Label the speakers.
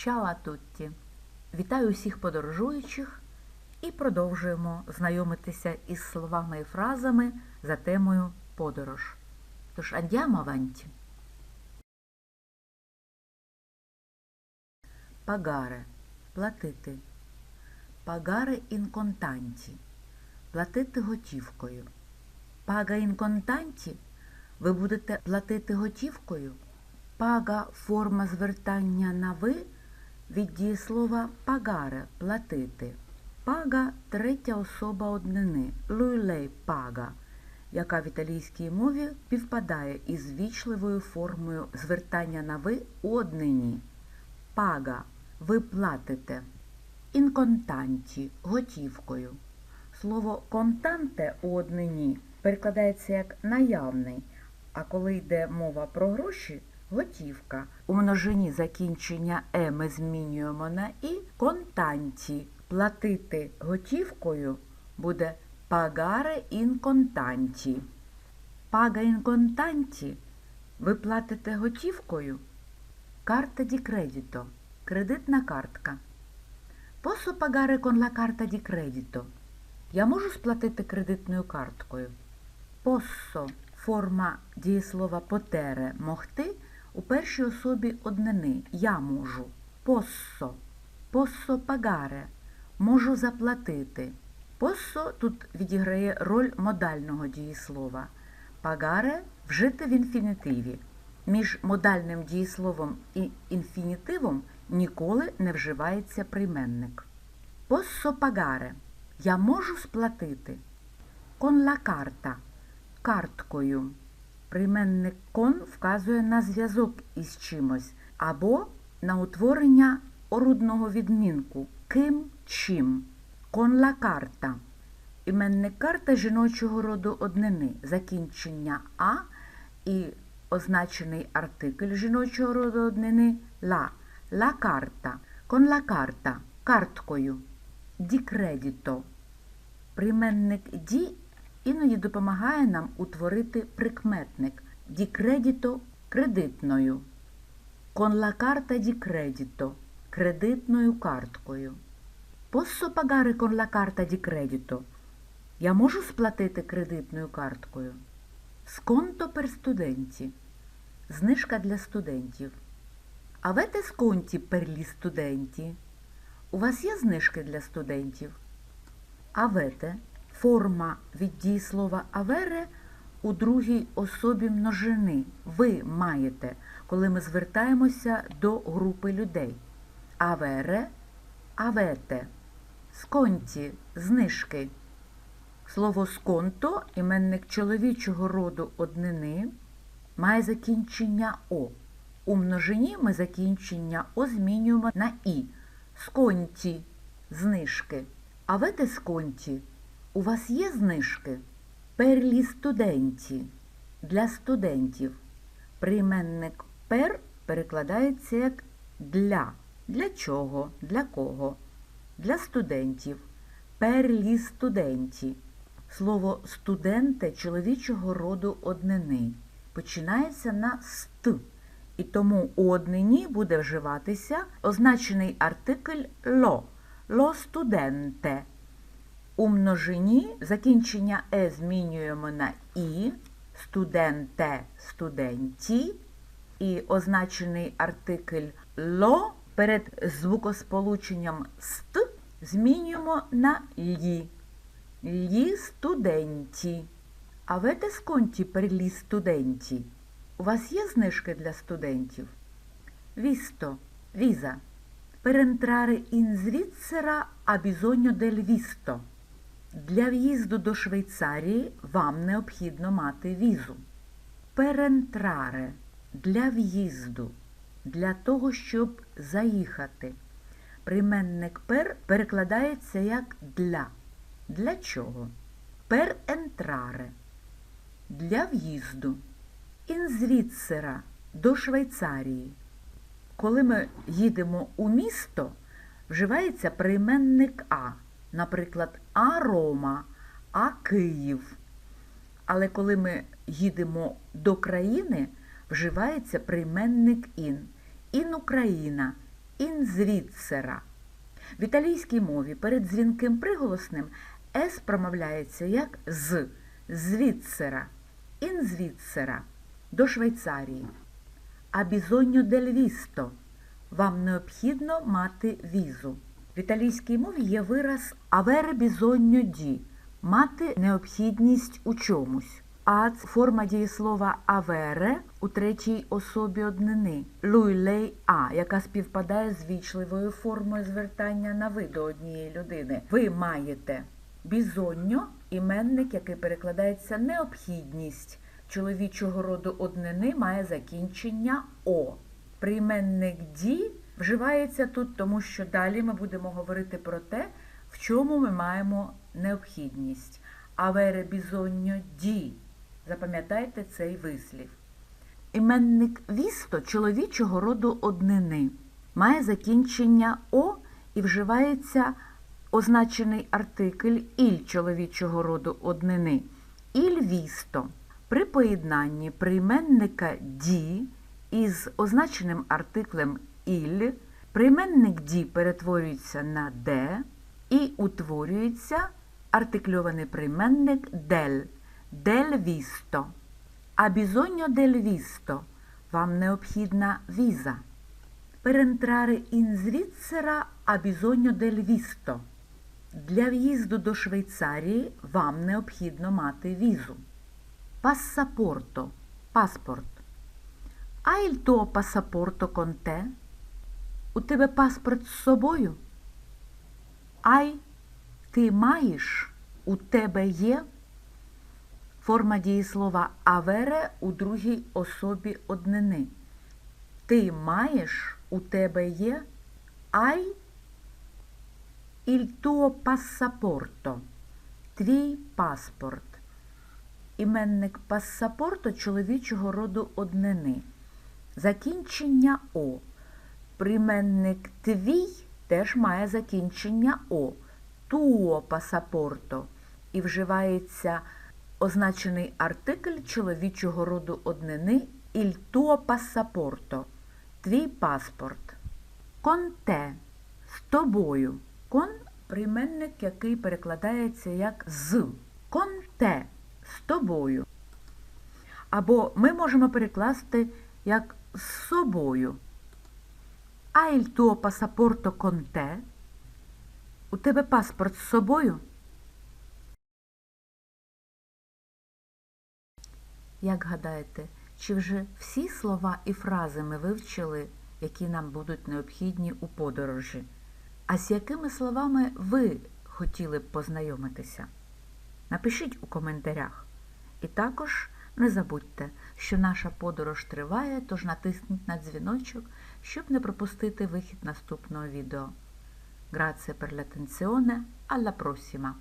Speaker 1: Чао тутті! Вітаю усіх подорожуючих і продовжуємо знайомитися із словами і фразами за темою подорож. Тож andiamo avanti. Пагаре платити. Пагаре ін контанті платити готівкою. Пага ін контанті ви будете платити готівкою. Пага форма звертання на ви від дієслова пагаре платити. Пага третя особа однини луйлей пага, яка в італійській мові співпадає із вічливою формою звертання на ви однині. Пага ви платите. Інконтанті готівкою. Слово контанте однині перекладається як наявний, а коли йде мова про гроші готівка. У множині закінчення е ми змінюємо на і контанті. Платити готівкою буде пагаре ін контанті. Пага ін контанті ви платите готівкою. Карта ді кредіто кредитна картка. Posso pagare con la carta di credito? Я можу сплатити кредитною карткою. Posso – форма дієслова потере могти у першій особі однини. Я можу. Posso. Posso pagare. Можу заплатити. Posso тут відіграє роль модального дієслова. Pagare – вжити в інфінітиві. Між модальним дієсловом і інфінітивом ніколи не вживається прийменник. Posso pagare. Я можу сплатити. Con la carta – карткою. Прийменник con вказує на зв'язок із чимось або на утворення орудного відмінку ким чим. Con la carta. Іменник карта жіночого роду однини. Закінчення а і означений артикль жіночого роду однини ла. La carta. Con la carta. Карткою. Ді кредіто. Прийменник ді іноді допомагає нам утворити прикметник ді кредіто кредитною. Di credito – кредитною карткою. La carta di credito? Я можу сплатити кредитною карткою. Сконто per studenti – знижка для студентів. Авете сконті gli studenti? У вас є знижки для студентів? Авете – форма від дієслова авере у другій особі множини. Ви маєте, коли ми звертаємося до групи людей. Авере – авете. Сконті – знижки. Слово сконто, іменник чоловічого роду однини, має закінчення О. У множині ми закінчення О змінюємо на І. Сконті – знижки. А вете сконті, у вас є знижки? Перлі студенті – для студентів. Прийменник пер перекладається як для. Для чого? Для кого? Для студентів. Перлі студенті. Слово студенте чоловічого роду однини. Починається на ст. І тому у однині буде вживатися означений артикль ло. Ло студенте. У множині закінчення е змінюємо на і, студенте, студенті, і означений артикль ло перед звукосполученням ст змінюємо на лі. Лі студенті. А вете сконті per лі студенті? У вас є знижки для студентів? Вісто, віза. Per entrare in del visto. Для в'їзду до Швейцарії вам необхідно мати візу. Перентраре для в'їзду, для того, щоб заїхати. Прийменник пер перекладається як для. Для чого? Entrare – для в'їзду. Інзвідсера до Швейцарії. Коли ми їдемо у місто, вживається прийменник А, наприклад, А Рома, А Київ. Але коли ми їдемо до країни, вживається прийменник ін. Ін Україна, in Svizzera. В італійській мові перед дзвінким приголосним «с» промовляється як з Звідсера, in Svizzera, до Швейцарії. А бізоньо дель вісто вам необхідно мати візу. В італійській мові є вираз авере бізоньо ді мати необхідність у чомусь. А форма дієслова авере у третій особі однини lui, lei, а, яка співпадає з вічливою формою звертання на ви до однієї людини. Ви маєте бізоньо, іменник, який перекладається необхідність чоловічого роду однини, має закінчення о. Прийменник ді вживається тут, тому що далі ми будемо говорити про те, в чому ми маємо необхідність. Авере бізоньо ді. Запам'ятайте цей вислів. Іменник вісто чоловічого роду однини має закінчення о і вживається означений артикль іль чоловічого роду однини. Іль вісто. При поєднанні прийменника ді із означеним артиклем іль прийменник ді перетворюється на де і утворюється артикльований прийменник дель. Дель вісто. А бізоньо дель вісто. Вам необхідна віза. Per entrare in Svizzera ha bisogno del. Для в'їзду до Швейцарії вам необхідно мати візу. Пассапорто паспорт. Hai il tuo passaporto con? У тебе паспорт з собою? Ай, ти маєш? У тебе є? Форма дієслова авере у другій особі однини. Ти маєш? У тебе є? Ай il tuo passaporto. Твій паспорт. Іменник пассапорто чоловічого роду однини. Закінчення О. Прийменник твій теж має закінчення О. Туо пасапорто. І вживається означений артикль чоловічого роду однини il tuo passaporto. Твій паспорт. Con te. З тобою. Кон прийменник, який перекладається як з. Con te. З тобою. Або ми можемо перекласти як з собою. А il tuo passaporto con te? У тебе паспорт з собою? Як гадаєте, чи вже всі слова і фрази ми вивчили, які нам будуть необхідні у подорожі? А з якими словами ви хотіли б познайомитися? Напишіть у коментарях. І також не забудьте, що наша подорож триває, тож натисніть на дзвіночок, щоб не пропустити вихід наступного відео. Grazie per l'attenzione, alla prossima!